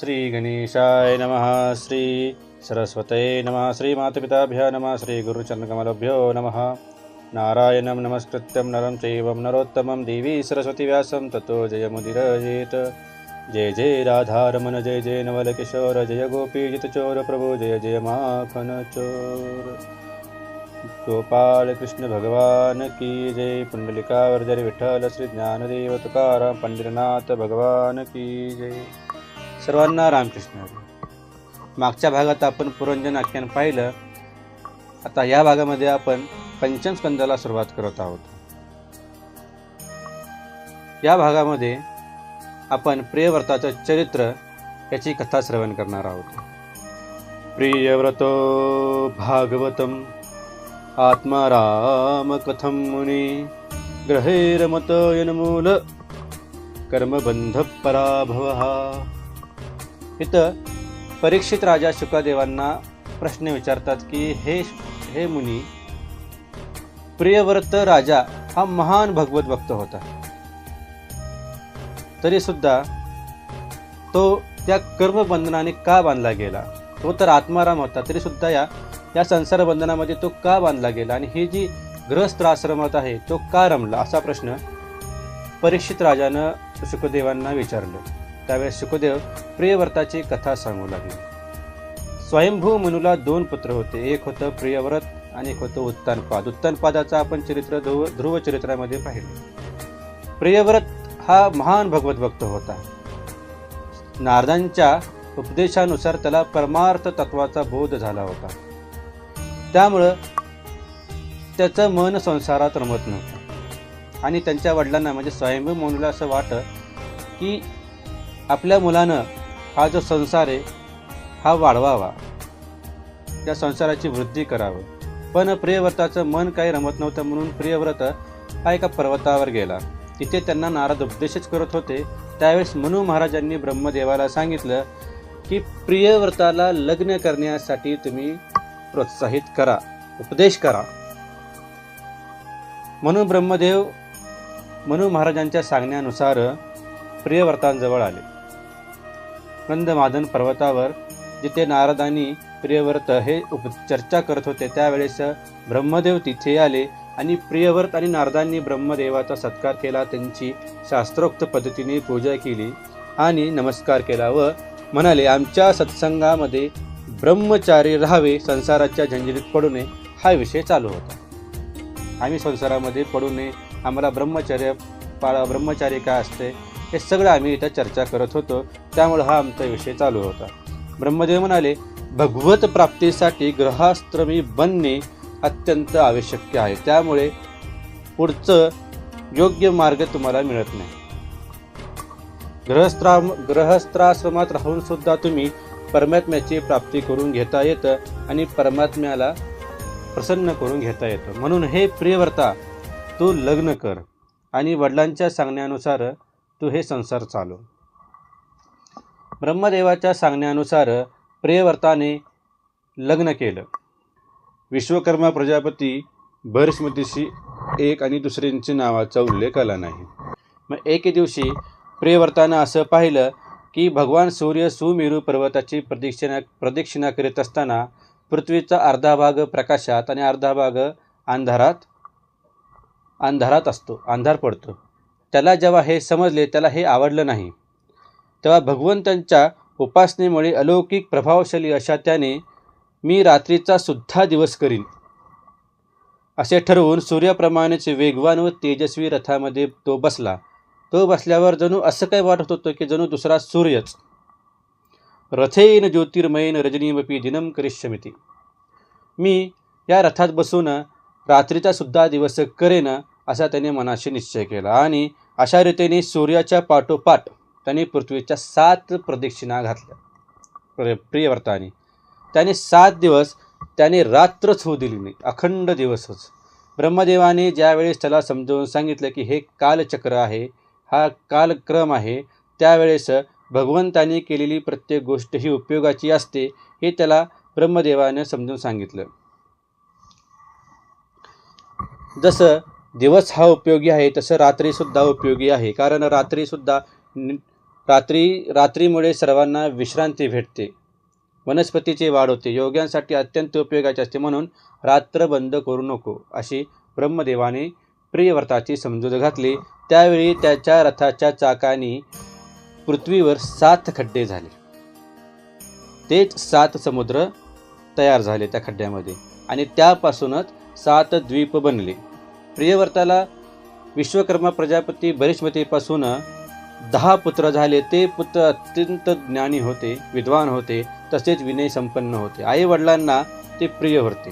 श्री गणेशाय नमः श्री सरस्वते नमः श्रीमातपिताभ्य नमः श्रीगुरुचरणकमलभ्यो नमः। नारायणं नमस्कृत्यं नरं चैवं नरोत्तमं देवी सरस्वतीव्यासं ततो जयमुदिरजेत जय जय राधारमण जय जय नवलकिशोर जय गोपीजितचोर जय जय माखनचोर गोपाल कृष्ण भगवान की जय पुंडलिकावर्जरी विठ्ठल श्री ज्ञानदेव तुकाराम पंढरीनाथ भगवान की जय। सर्वांना रामकृष्ण. मागच्या भागात आपण पुरंजन आख्यान पाहिलं. आता या भागामध्ये आपण पंचम स्कंदाला सुरुवात करत आहोत. या भागामध्ये आपण प्रियव्रताचं चरित्र याची कथा श्रवण करणार आहोत. प्रियव्रतो भागवतम आत्मारामकथं मुनी ग्रहेरमत यनमूल कर्मबंध पराभव इथं परीक्षित राजा शुकादेवांना प्रश्न विचारतात की हे हे मुनी प्रियव्रत राजा हा महान भगवत भक्त होता. तरी सुद्धा तो त्या कर्मबंधनाने का बांधला गेला? तो तर आत्माराम होता तरी सुद्धा या या संसार बंधनामध्ये तो का बांधला गेला? आणि ही जी ग्रहस्थ आश्रमात आहे तो का रमला? असा प्रश्न परीक्षित राजानं सुखदेवांना विचारलं. त्यावेळेस सुखदेव प्रियव्रताची कथा सांगू लागले. स्वयंभू मनूला दोन पुत्र होते. एक होतं प्रियव्रत आणि एक होतं उत्तानपाद. उत्तानपादाचं आपण चरित्र ध्रुव ध्रुव चरित्रामध्ये पाहिलं. प्रियव्रत हा महान भगवत भक्त होता. नारदांच्या उपदेशानुसार त्याला परमार्थ तत्वाचा बोध झाला होता. त्यामुळं त्याचं मन संसारात रमत नव्हतं. आणि त्यांच्या वडिलांना म्हणजे स्वयंभू मनूला असं वाटतं की आपल्या मुलानं हा जो संसार आहे हा वाढवावा. त्या संसाराची वृद्धी करावं. पण प्रियव्रताचं मन काही रमत नव्हतं म्हणून प्रियव्रत हा एका पर्वतावर गेला. तिथे त्यांना नारद उपदेशच करत होते. त्यावेळेस मनु महाराजांनी ब्रह्मदेवाला सांगितलं की प्रियव्रताला लग्न करण्यासाठी तुम्ही प्रोत्साहित करा उपदेश करा. म्हणून ब्रह्मदेव मनु महाराजांच्या सांगण्यानुसार प्रियव्रतांजवळ आले. नंदमादन पर्वतावर जिथे नारदांनी प्रियव्रत हे उप चर्चा करत होते त्यावेळेस ब्रह्मदेव तिथे आले आणि प्रियव्रत आणि नारदांनी ब्रह्मदेवाचा सत्कार केला त्यांची शास्त्रोक्त पद्धतीने पूजा केली आणि नमस्कार केला व म्हणाले आमच्या सत्संगामध्ये ब्रह्मचारी राहावे संसाराच्या झंझरीत पडू नये हा विषय चालू होता. आम्ही संसारामध्ये पडू नये आम्हाला ब्रह्मचर्य पाळा ब्रह्मचारी काय असते हे सगळं आम्ही इथं चर्चा करत होतो. त्यामुळं हा आमचा विषय चालू होता. ब्रह्मदेव म्हणाले भगवत प्राप्तीसाठी ग्रहास्त्रमी बनणे अत्यंत आवश्यक आहे. त्यामुळे पुढचं योग्य मार्ग तुम्हाला मिळत नाही. ग्रहस्त्रा ग्रहस्त्राश्रमात राहून सुद्धा तुम्ही परमात्म्याची प्राप्ती करून घेता येतं आणि परमात्म्याला प्रसन्न करून घेता येतं. म्हणून हे प्रियव्रता तू लग्न कर आणि वडिलांच्या सांगण्यानुसार तू हे संसार चालव. ब्रह्मदेवाच्या सांगण्यानुसार प्रियव्रताने लग्न केलं. विश्वकर्मा प्रजापती बरस्मतीशी एक आणि दुसऱ्यांच्या नावाचा उल्लेख आला नाही. मग एके दिवशी प्रियव्रतानं असं पाहिलं की भगवान सूर्य सुमेरू पर्वताची प्रदक्षिणा प्रदक्षिणा करीत असताना पृथ्वीचा अर्धा भाग प्रकाशात आणि अर्धा भाग अंधारात अंधारात असतो अंधार पडतो. त्याला जेव्हा हे समजले त्याला हे आवडलं नाही. तेव्हा भगवंतांच्या उपासनेमुळे अलौकिक प्रभावशाली अशा त्याने मी रात्रीचा सुद्धा दिवस करीन. असे ठरवून सूर्याप्रमाणेच वेगवान व तेजस्वी रथामध्ये तो बसला. तो बसल्यावर जणू असं काय वाटत होतं की जणू दुसरा सूर्यच. रथेन ज्योतिर्मयेन रजनीमपी दिनम करिष्यमिती. मी या रथात बसून रात्रीचा सुद्धा दिवस करेन असा त्याने मनाशी निश्चय केला आणि अशा रीतीने सूर्याच्या पाठोपाठ त्याने पृथ्वीच्या सात प्रदक्षिणा घातल्या. प्रिय प्रियव्रताने त्याने सात दिवस त्याने रात्रच होऊ दिली नाही अखंड दिवसच. ब्रह्मदेवाने ज्यावेळेस त्याला समजावून सांगितलं की हे कालचक्र आहे हा कालक्रम आहे त्यावेळेस भगवंताने केलेली प्रत्येक गोष्ट ही उपयोगाची असते हे त्याला ब्रह्मदेवाने समजून सांगितलं. जसं दिवस हा उपयोगी आहे तसं रात्रीसुद्धा उपयोगी आहे कारण रात्रीसुद्धा रात्री रात्रीमुळे सर्वांना विश्रांती भेटते. वनस्पतीची वाढ होते. योग्यांसाठी अत्यंत उपयोगाचे असते. म्हणून रात्र बंद करू नको अशी ब्रह्मदेवाने प्रियव्रताची समजूत घातली. त्यावेळी त्याच्या रथाच्या चाकानी पृथ्वीवर सात खड्डे झाले. तेच सात समुद्र तयार झाले त्या खड्ड्यामध्ये आणि त्यापासूनच सात द्वीप बनले. प्रियव्रताला विश्वकर्मा प्रजापती बरिष्मतीपासून दहा पुत्र झाले ते पुत्र अत्यंत ज्ञानी होते विद्वान होते तसेच विनय संपन्न होते. आई वडिलांना ते प्रिय होते.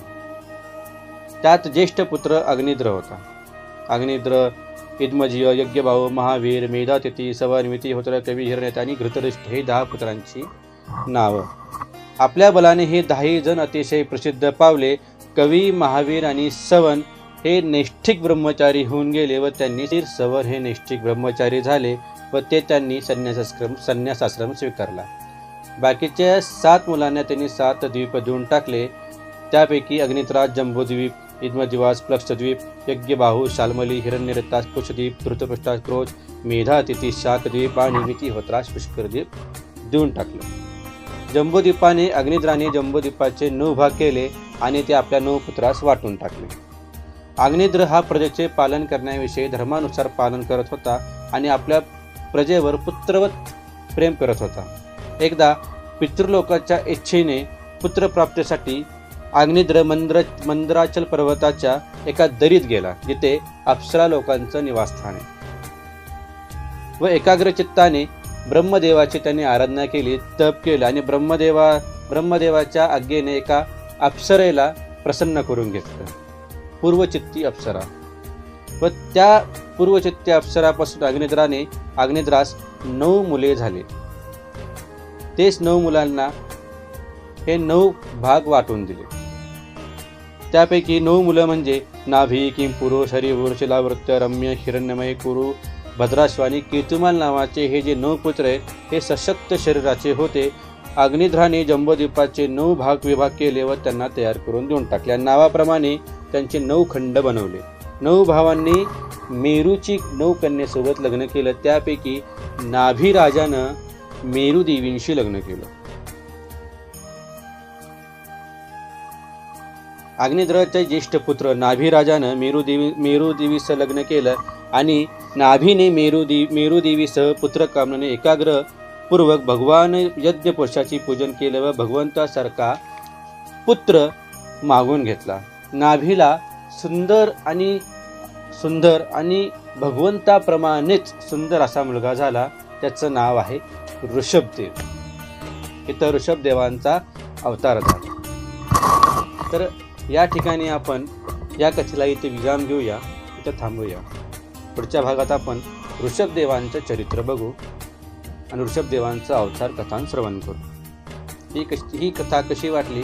त्यात ज्येष्ठ पुत्र अग्निद्र होता. अग्निद्र इद्मजीय यज्ञभाऊ महावीर मेधातिथी सवानिमिती होत्र कवी हिरण्यत आणि घृतरिष्ठ हे दहा पुत्रांची नावं. आपल्या बलाने हे दहाही जण अतिशय प्रसिद्ध पावले. कवी महावीर आणि सवन हे नैष्ठिक ब्रह्मचारी होऊन गेले व त्यांनी शिर सवर हे नैष्ठिक ब्रह्मचारी झाले. व ते त्यांनी संन्यासाश्रम संन्यासाश्रम स्वीकारला. बाकीच्या सात मुलांना त्यांनी सात द्वीप देऊन टाकले. त्यापैकी अग्नित्राज जम्बोद्वीप इद्मदिवास प्लक्षद्वीप यज्ञबाहू शालमली हिरण्यरतास कुशद्वीप धृतपृष्ठास क्रोध मेधातिथी शाकद्वीप आणि मितीहोत्रास पुष्करद्वीप देऊन टाकलं. जम्बोद्वीपाने अग्निद्राने जम्बोद्वीपाचे नऊ भाग केले आणि ते आपल्या नऊ पुत्रास वाटून टाकले. अग्निद्र हा प्रजेचे पालन करण्याविषयी धर्मानुसार पालन करत होता आणि आपल्या प्रजेवर पुत्रवत प्रेम करत होता. एकदा पितृलोकाच्या इच्छेने पुत्रप्राप्तीसाठी अग्निद्र मंद्र मंदराचल पर्वताच्या एका दरीत गेला. जिथे अप्सरा लोकांचं निवासस्थान आहे. व एकाग्र चित्ताने ब्रह्मदेवाची त्यांनी आराधना केली तप केलं आणि ब्रह्मदेवा ब्रह्मदेवाच्या आज्ञेने एका अप्सरेला प्रसन्न करून घेतलं. पूर्वचित्ती अप्सरा. व त्या पूर्वचित्ती अप्सरापासून अग्निद्राने अग्निद्रास नऊ मुले झाले. तेच नऊ मुलांना हे नऊ भाग वाटून दिले. त्यापैकी नऊ मुलं म्हणजे नाभी किंपुरो हरिवूर शिलावृत्त रम्य हिरण्यमय कुरु भद्राश्वानी केतुमाल नावाचे हे जे नऊ पुत्र आहेत हे सशक्त शरीराचे होते. अग्निध्राने जम्बोद्वीपाचे नऊ भाग विभाग केले व त्यांना तयार करून देऊन टाकल्या नावाप्रमाणे त्यांचे नऊ खंड बनवले. नऊ भावांनी मेरूची नऊ कन्येसोबत लग्न केलं. त्यापैकी नाभी राजानं मेरू देवींशी लग्न केलं. अग्निद्रचे ज्येष्ठ पुत्र नाभी राजानं मेरूदेवी लग्न केलं आणि नाभीने मेरूदेवी पुत्र कामनाने एकाग्र पूर्वक भगवान यज्ञ पुरुषाची पूजन केलं व भगवंतासारखा पुत्र मागून घेतला. नाभीला सुंदर आणि सुंदर आणि भगवंताप्रमाणेच सुंदर असा मुलगा झाला. त्याचं नाव आहे ऋषभदेव. इथं ऋषभदेवांचा अवतार झाला. तर या ठिकाणी आपण या कथेला इथे विराम घेऊया. इथं थांबूया. पुढच्या भागात आपण ऋषभदेवांचं चरित्र बघू आणि ऋषभदेवांचं अवतार कथान श्रवण करू. ही कशी ही कथा कशी वाटली?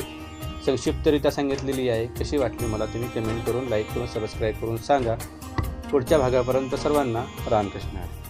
संक्षिप्तरित्या सांगितलेली आहे कशी वाटली मला तुम्ही कमेंट करून लाईक करून सबस्क्राईब करून सांगा पुढच्या भागापर्यंत सर्वांना रामकृष्ण हरी.